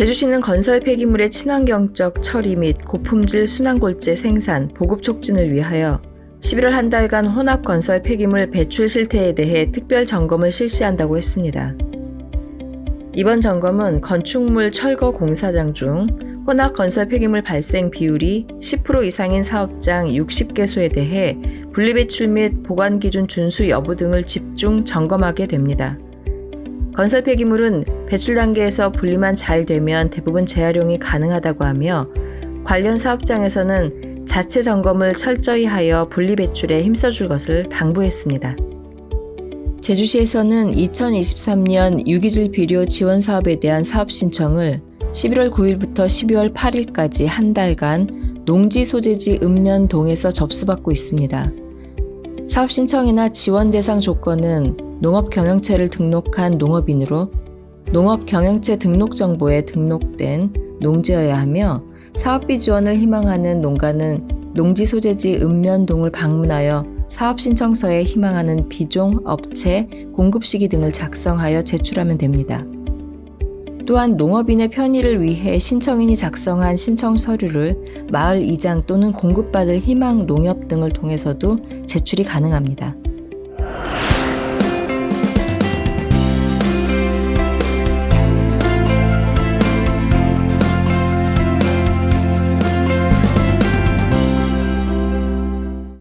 제주시는 건설 폐기물의 친환경적 처리 및 고품질 순환골재 생산, 보급 촉진을 위하여 11월 한 달간 혼합 건설 폐기물 배출 실태에 대해 특별 점검을 실시한다고 했습니다. 이번 점검은 건축물 철거 공사장 중 혼합 건설 폐기물 발생 비율이 10% 이상인 사업장 60개소에 대해 분리배출 및 보관 기준 준수 여부 등을 집중 점검하게 됩니다. 건설 폐기물은 배출 단계에서 분리만 잘 되면 대부분 재활용이 가능하다고 하며 관련 사업장에서는 자체 점검을 철저히 하여 분리 배출에 힘써줄 것을 당부했습니다. 제주시에서는 2023년 유기질 비료 지원 사업에 대한 사업 신청을 11월 9일부터 12월 8일까지 한 달간 농지 소재지 읍면동에서 접수받고 있습니다. 사업 신청이나 지원 대상 조건은 농업 경영체를 등록한 농업인으로 농업 경영체 등록 정보에 등록된 농지여야 하며 사업비 지원을 희망하는 농가는 농지 소재지 읍면동을 방문하여 사업 신청서에 희망하는 비종, 업체, 공급 시기 등을 작성하여 제출하면 됩니다. 또한 농업인의 편의를 위해 신청인이 작성한 신청 서류를 마을 이장 또는 공급받을 희망 농협 등을 통해서도 제출이 가능합니다.